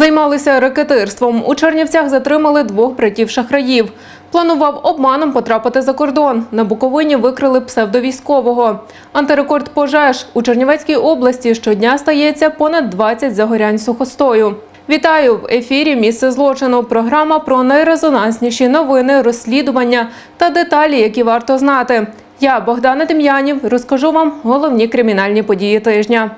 Займалися рекетирством. У Чернівцях затримали двох братів шахраїв. Планував обманом потрапити за кордон. На Буковині викрили псевдовійськового. Антирекорд пожеж у Чернівецькій області щодня стається понад 20 загорянь сухостою. Вітаю в ефірі Місце злочину. Програма про найрезонансніші новини, розслідування та деталі, які варто знати. Я Богдана Дем'янів розкажу вам головні кримінальні події тижня.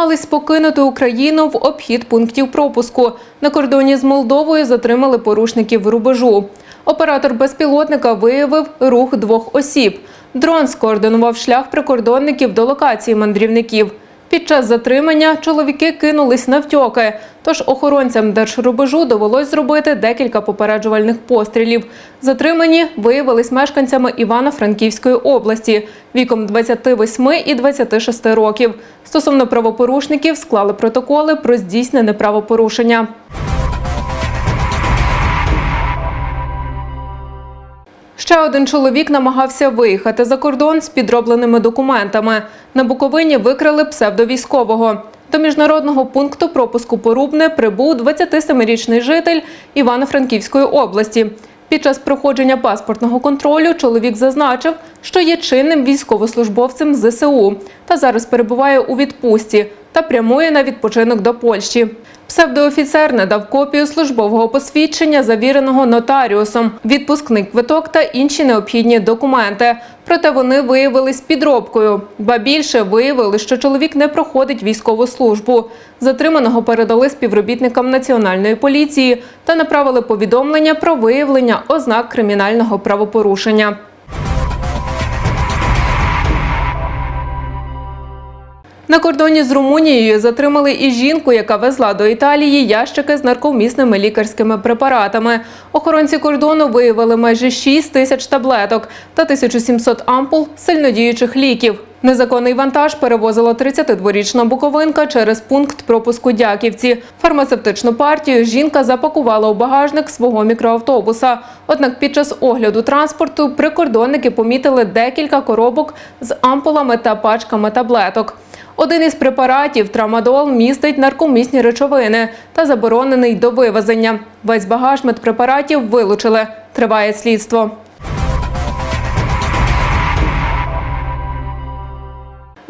Намагались покинути Україну в обхід пунктів пропуску. На кордоні з Молдовою затримали порушників рубежу. Оператор безпілотника виявив рух двох осіб. Дрон скоординував шлях прикордонників до локації мандрівників. Під час затримання чоловіки кинулись навтьоки, тож охоронцям держрубежу довелось зробити декілька попереджувальних пострілів. Затримані виявились мешканцями Івано-Франківської області віком 28 і 26 років. Стосовно правопорушників склали протоколи про здійснене правопорушення. Ще один чоловік намагався виїхати за кордон з підробленими документами. На Буковині викрили псевдовійськового. До міжнародного пункту пропуску Порубне прибув 27-річний житель Івано-Франківської області. Під час проходження паспортного контролю чоловік зазначив, що є чинним військовослужбовцем ЗСУ та зараз перебуває у відпустці та прямує на відпочинок до Польщі. Псевдоофіцер надав копію службового посвідчення, завіреного нотаріусом, відпускний квиток та інші необхідні документи. Проте вони виявились підробкою. Ба більше виявили, що чоловік не проходить військову службу. Затриманого передали співробітникам національної поліції та направили повідомлення про виявлення ознак кримінального правопорушення. На кордоні з Румунією затримали і жінку, яка везла до Італії ящики з нарковмісними лікарськими препаратами. Охоронці кордону виявили майже 6 тисяч таблеток та 1700 ампул сильнодіючих ліків. Незаконний вантаж перевозила 32-річна буковинка через пункт пропуску Дяківці. Фармацевтичну партію жінка запакувала у багажник свого мікроавтобуса. Однак під час огляду транспорту прикордонники помітили декілька коробок з ампулами та пачками таблеток. Один із препаратів трамадол містить наркомісні речовини та заборонений до вивезення. Весь багаж медпрепаратів вилучили. Триває слідство.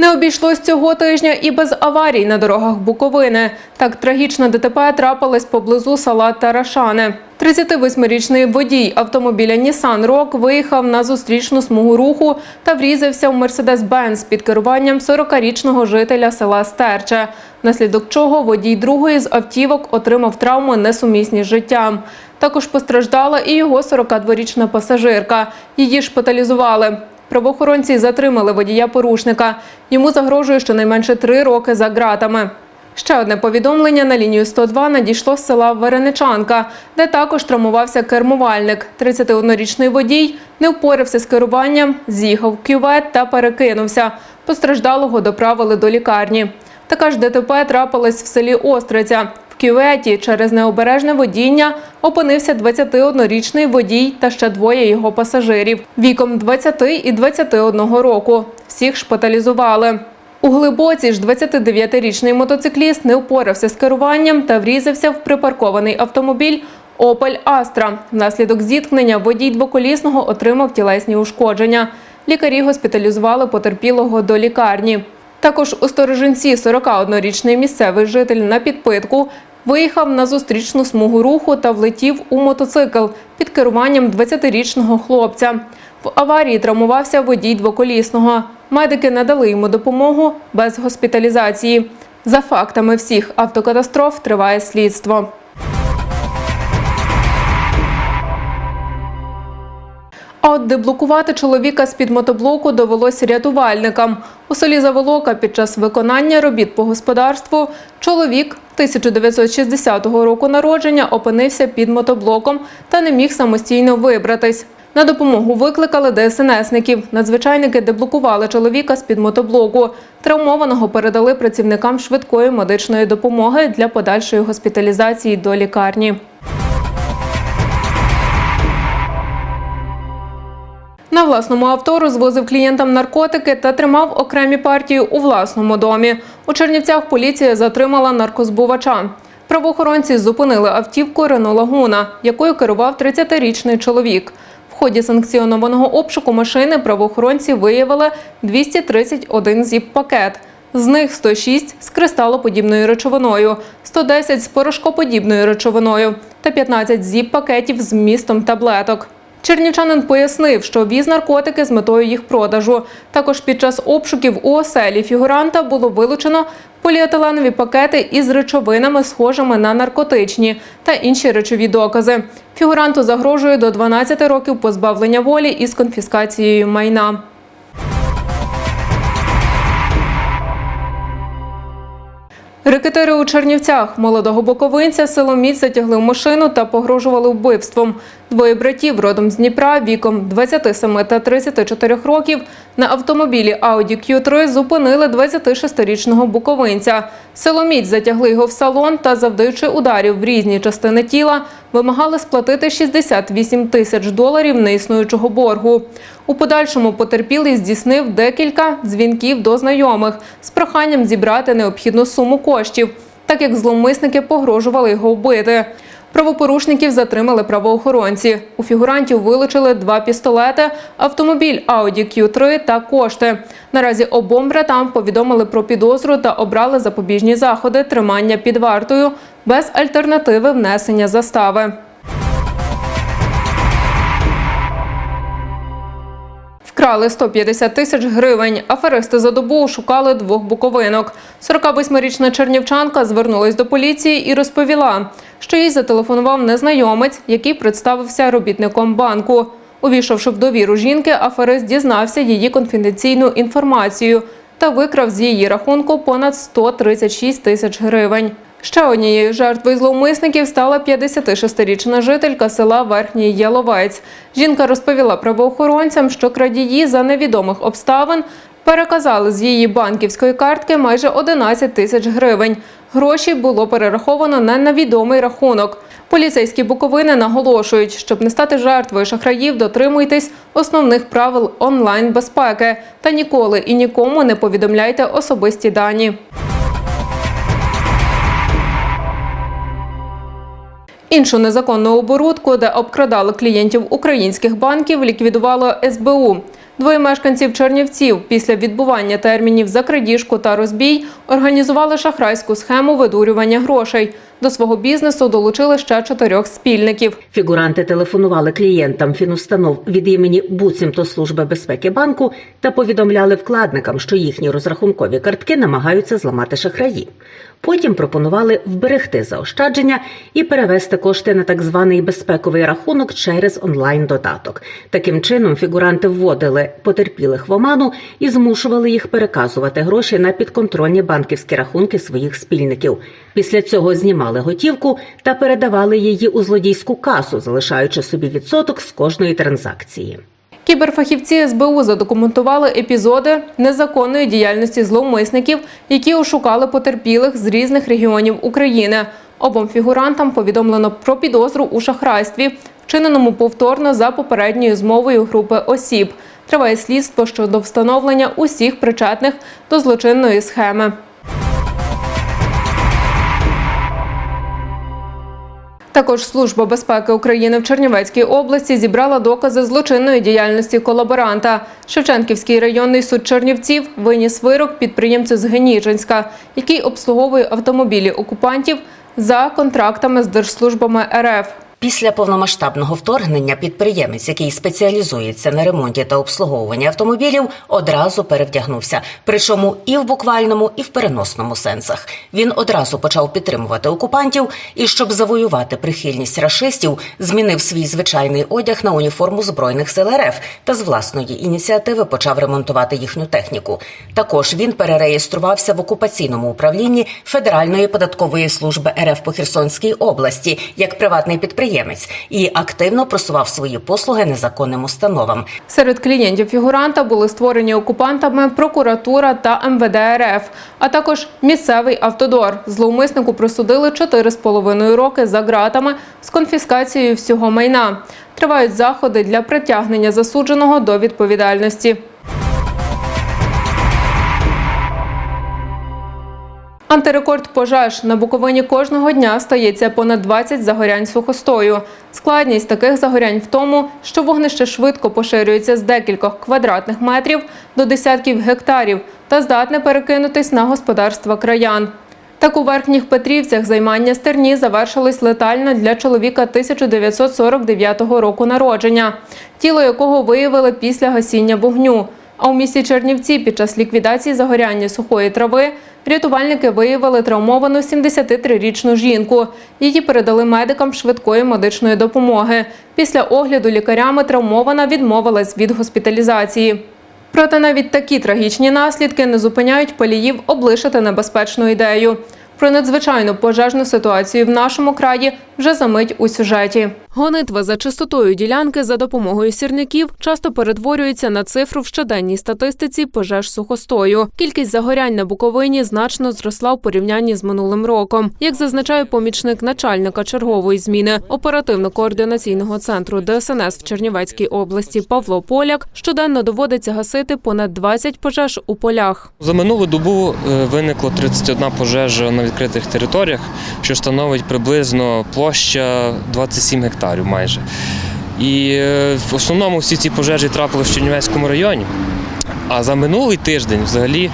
Не обійшлось цього тижня і без аварій на дорогах Буковини. Так трагічна ДТП трапилась поблизу села Тарашани. 38-річний водій автомобіля Nissan Rogue виїхав на зустрічну смугу руху та врізався в Mercedes-Benz під керуванням 40-річного жителя села Стерче, внаслідок чого водій другої з автівок отримав травми несумісні з життям. Також постраждала і його 42-річна пасажирка. Її шпиталізували. Правоохоронці затримали водія порушника. Йому загрожує щонайменше три роки за ґратами. Ще одне повідомлення на лінію 102 надійшло з села Вереничанка, де також травмувався кермувальник. 31-річний водій не впорався з керуванням, з'їхав в кювет та перекинувся. Постраждалого доправили до лікарні. Така ж ДТП трапилась в селі Остриця. Кюветі через необережне водіння опинився 21-річний водій та ще двоє його пасажирів віком 20 і 21 року. Всіх шпиталізували. У глибоці ж 29-річний мотоцикліст не впорався з керуванням та врізався в припаркований автомобіль Опель Астра. Внаслідок зіткнення водій двоколісного отримав тілесні ушкодження. Лікарі госпіталізували потерпілого до лікарні. Також у Сторожинці 41-річний місцевий житель на підпитку виїхав на зустрічну смугу руху та влетів у мотоцикл під керуванням 20-річного хлопця. В аварії травмувався водій двоколісного. Медики надали йому допомогу без госпіталізації. За фактами всіх автокатастроф триває слідство. А от деблокувати чоловіка з-під мотоблоку довелось рятувальникам. У селі Заволока під час виконання робіт по господарству чоловік 1960 року народження опинився під мотоблоком та не міг самостійно вибратись. На допомогу викликали ДСНСників. Надзвичайники деблокували чоловіка з-під мотоблоку. Травмованого передали працівникам швидкої медичної допомоги для подальшої госпіталізації до лікарні. На власному авто розвозив клієнтам наркотики та тримав окремі партії у власному домі. У Чернівцях поліція затримала наркозбувача. Правоохоронці зупинили автівку Рено Лагуна, якою керував 30-річний чоловік. В ході санкціонованого обшуку машини правоохоронці виявили 231 зіп-пакет. З них 106 з кристалоподібною речовиною, 110 з порошкоподібною речовиною та 15 зіп-пакетів з містом таблеток. Чернівчанин пояснив, що віз наркотики з метою їх продажу. Також під час обшуків у оселі фігуранта було вилучено поліетиленові пакети із речовинами, схожими на наркотичні, та інші речові докази. Фігуранту загрожує до 12 років позбавлення волі із конфіскацією майна. Рекетири у Чернівцях молодого боковинця силоміць затягли в машину та погрожували вбивством. Двоє братів родом з Дніпра віком 27 та 34 років на автомобілі Audi Q3 зупинили 26-річного буковинця. Силоміць затягли його в салон та, завдаючи ударів в різні частини тіла, вимагали сплатити 68 тисяч доларів неіснуючого боргу. У подальшому потерпілий здійснив декілька дзвінків до знайомих з проханням зібрати необхідну суму коштів, так як зловмисники погрожували його вбити. Правопорушників затримали правоохоронці. У фігурантів вилучили два пістолети, автомобіль Audi Q3 та кошти. Наразі обом братам повідомили про підозру та обрали запобіжні заходи тримання під вартою без альтернативи внесення застави. Вкрали 150 тисяч гривень. Аферисти за добу шукали двох буковинок. 48-річна чернівчанка звернулась до поліції і розповіла, що їй зателефонував незнайомець, який представився робітником банку. Увійшовши в довіру жінки, аферист дізнався її конфіденційну інформацію та викрав з її рахунку понад 136 тисяч гривень. Ще однією жертвою зловмисників стала 56-річна жителька села Верхній Яловець. Жінка розповіла правоохоронцям, що крадії за невідомих обставин переказали з її банківської картки майже 11 тисяч гривень. Гроші було перераховано на невідомий рахунок. Поліцейські буковини наголошують, щоб не стати жертвою шахраїв, дотримуйтесь основних правил онлайн безпеки та ніколи і нікому не повідомляйте особисті дані. Іншу незаконну оборудку, де обкрадали клієнтів українських банків, ліквідувало СБУ. Двоє мешканців Чернівців після відбування термінів за крадіжку та розбій організували шахрайську схему видурювання грошей. До свого бізнесу долучили ще чотирьох спільників. Фігуранти телефонували клієнтам фінустанов від імені буцімто Служби безпеки банку та повідомляли вкладникам, що їхні розрахункові картки намагаються зламати шахраї. Потім пропонували вберегти заощадження і перевести кошти на так званий безпековий рахунок через онлайн-додаток. Таким чином фігуранти вводили потерпілих в оману і змушували їх переказувати гроші на підконтрольні банківські рахунки своїх спільників. Після цього знімали готівку та передавали її у злодійську касу, залишаючи собі відсоток з кожної транзакції. Кіберфахівці СБУ задокументували епізоди незаконної діяльності зловмисників, які ошукали потерпілих з різних регіонів України. Обом фігурантам повідомлено про підозру у шахрайстві, вчиненому повторно за попередньою змовою групи осіб. Триває слідство щодо встановлення усіх причетних до злочинної схеми. Також Служба безпеки України в Чернівецькій області зібрала докази злочинної діяльності колаборанта. Шевченківський районний суд Чернівців виніс вирок підприємцю з Геніжинська, який обслуговує автомобілі окупантів за контрактами з держслужбами РФ. Після повномасштабного вторгнення підприємець, який спеціалізується на ремонті та обслуговуванні автомобілів, одразу перевдягнувся. Причому і в буквальному, і в переносному сенсах. Він одразу почав підтримувати окупантів і, щоб завоювати прихильність рашистів, змінив свій звичайний одяг на уніформу збройних сил РФ та з власної ініціативи почав ремонтувати їхню техніку. Також він перереєструвався в окупаційному управлінні Федеральної податкової служби РФ по Херсонській області як приватний підприємець і активно просував свої послуги незаконним установам. Серед клієнтів фігуранта були створені окупантами прокуратура та МВД РФ, а також місцевий автодор. Зловмиснику присудили 4,5 роки за ґратами з конфіскацією всього майна. Тривають заходи для притягнення засудженого до відповідальності. Антирекорд пожеж на Буковині кожного дня стається понад 20 загорянь сухостою. Складність таких загорянь в тому, що вогнище швидко поширюється з декількох квадратних метрів до десятків гектарів та здатне перекинутись на господарства краян. Так у верхніх Петрівцях займання стерні завершилось летально для чоловіка 1949 року народження, тіло якого виявили після гасіння вогню. А у місті Чернівці під час ліквідації загоряння сухої трави рятувальники виявили травмовану 73-річну жінку. Її передали медикам швидкої медичної допомоги. Після огляду лікарями травмована відмовилась від госпіталізації. Проте навіть такі трагічні наслідки не зупиняють паліїв облишити небезпечну ідею. Про надзвичайну пожежну ситуацію в нашому краї вже за мить у сюжеті. Гонитва за чистотою ділянки за допомогою сірників часто перетворюється на цифру в щоденній статистиці пожеж сухостою. Кількість загорянь на Буковині значно зросла в порівнянні з минулим роком. Як зазначає помічник начальника чергової зміни оперативно-координаційного центру ДСНС в Чернівецькій області Павло Поляк, щоденно доводиться гасити понад 20 пожеж у полях. За минулу добу е, виникло 31 пожежа на відкритих територіях, що становить приблизно площа 27 гектарів майже. І е, в основному всі ці пожежі трапили в Чернівецькому районі. А за минулий тиждень взагалі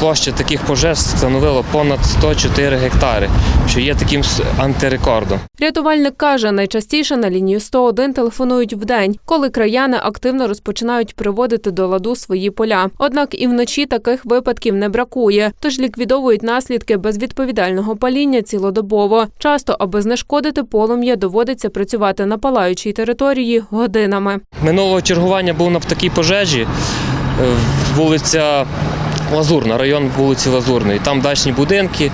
площа таких пожеж становила понад 104 гектари, що є таким антирекордом. Рятувальник каже, найчастіше на лінію 101 телефонують вдень, коли краяни активно розпочинають приводити до ладу свої поля. Однак і вночі таких випадків не бракує, тож ліквідовують наслідки безвідповідального паління цілодобово. Часто, аби знешкодити полум'я, доводиться працювати на палаючій території годинами. Минулого чергування був на такій пожежі, е, вулиця Лазурна, район вулиці Лазурної. Там дачні будинки.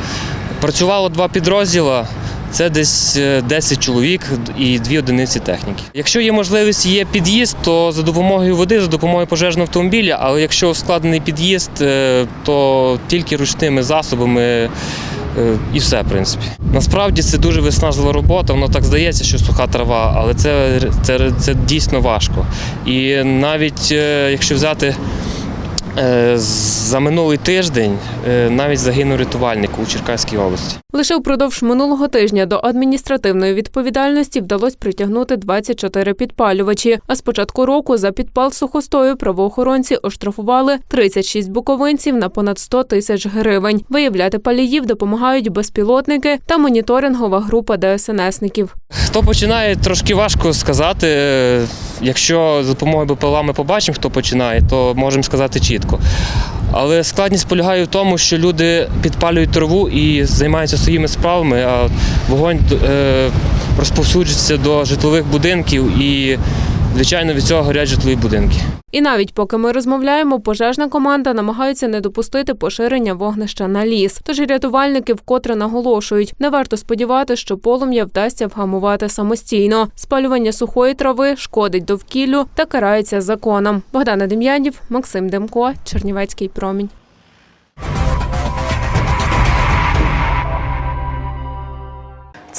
Працювало два підрозділи. Це десь е, 10 чоловік і дві одиниці техніки. Якщо є можливість, є під'їзд, то за допомогою води, за допомогою пожежного автомобіля. Але якщо складений під'їзд, е, то тільки ручними засобами е, і все, в принципі. Насправді це дуже виснажлива робота. Воно так здається, що суха трава, але це, це, це дійсно важко. І навіть е, якщо взяти е, за минулий тиждень, е, навіть загинув рятувальник у Черкаській області. Лише впродовж минулого тижня до адміністративної відповідальності вдалося притягнути 24 підпалювачі. А з початку року за підпал сухостою правоохоронці оштрафували 36 буковинців на понад 100 тисяч гривень. Виявляти паліїв допомагають безпілотники та моніторингова група ДСНСників. Хто починає, трошки важко сказати. Е, Якщо за допомогою БПЛА ми побачимо, хто починає, то можемо сказати чітко. Але складність полягає в тому, що люди підпалюють траву і займаються своїми справами, а вогонь е, розповсюджується до житлових будинків і, звичайно, від цього горять житлові будинки. І навіть поки ми розмовляємо, пожежна команда намагається не допустити поширення вогнища на ліс. Тож рятувальники вкотре наголошують, не варто сподіватися, що полум'я вдасться вгамувати самостійно. Спалювання сухої трави шкодить довкіллю та карається законом. Богдана Дем'янів, Максим Демко, Чернівецький промінь.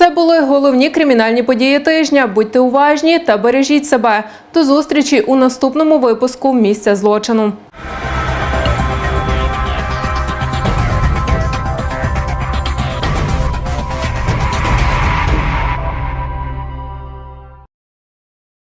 Це були головні кримінальні події тижня. Будьте уважні та бережіть себе. До зустрічі у наступному випуску місця злочину.